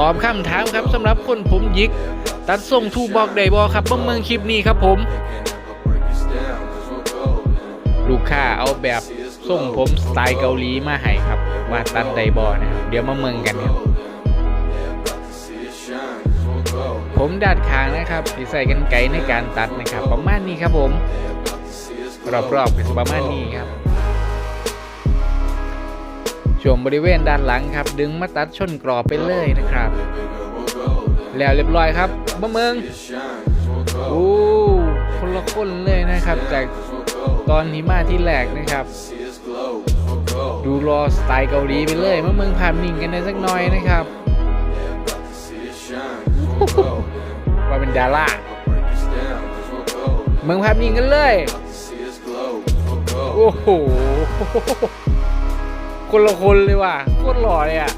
ตอบคำถามครับสำหรับคนผมยิก ตัดส่งทูบอกได้บอครับเบิ่งเมืองคลิปนี้ครับผม ลูกค้าเอาแบบส่งผมสไตล์เกาหลีมาให้ครับว่าตัดไดบอนะครับเดี๋ยวมาเมืองกันครับ ผมดัดคางนะครับที่ใส่กันไกในการตัดนะครับ ประมาณนี้ครับผม รอบๆเป็นประมาณนี้ครับ ช่วงบริเวณด้านหลังครับ ดึงมาตัดชนกรอบไปเลยนะครับ แล้วเรียบร้อยครับมะเมืองโอ้คนละคนเลยนะครับ จากตอนที่มาที่แรกนะครับ ดูรอสไตล์เกาหลีไปเลยมะเมืองภาพนิ่งกันได้สักหน่อยนะครับว่าเป็นดาราเมืองภาพนิ่งกันเลย โอ้โห คนละคนเลยว่ะโคตรหล่อเลยอะ